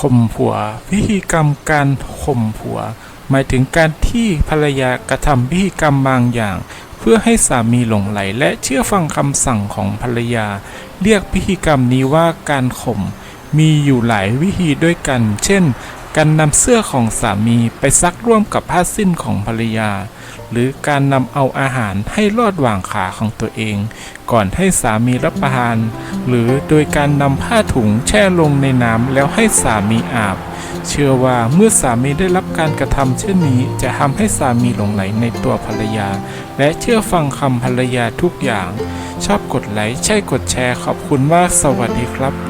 ข่มผัว พิธีกรรมการข่มผัว หมายถึงการที่ภรรยากระทำพิธีกรรมบางอย่าง เพื่อให้สามีหลงไหลและเชื่อฟังคำสั่งของภรรยา เรียกพิธีกรรมนี้ว่าการข่มมีอยู่หลายวิธีด้วยกัน เช่น การนำเสื้อของสามีไปซักร่วมกับผ้าสิ้นของภรรยา หรือการนำเอาอาหารให้ลอดหว่างขาของตัวเอง ก่อนให้สามีรับประทาน หรือโดยการนำผ้าถุงแช่ลงในน้ำแล้วให้สามีอาบ เชื่อว่าเมื่อสามีได้รับการกระทำเช่นนี้จะทำให้สามีหลงไหลในตัวภรรยา และเชื่อฟังคำภรรยาทุกอย่าง ชอบกดไลค์ใช่กดแชร์ขอบคุณมากสวัสดีครับ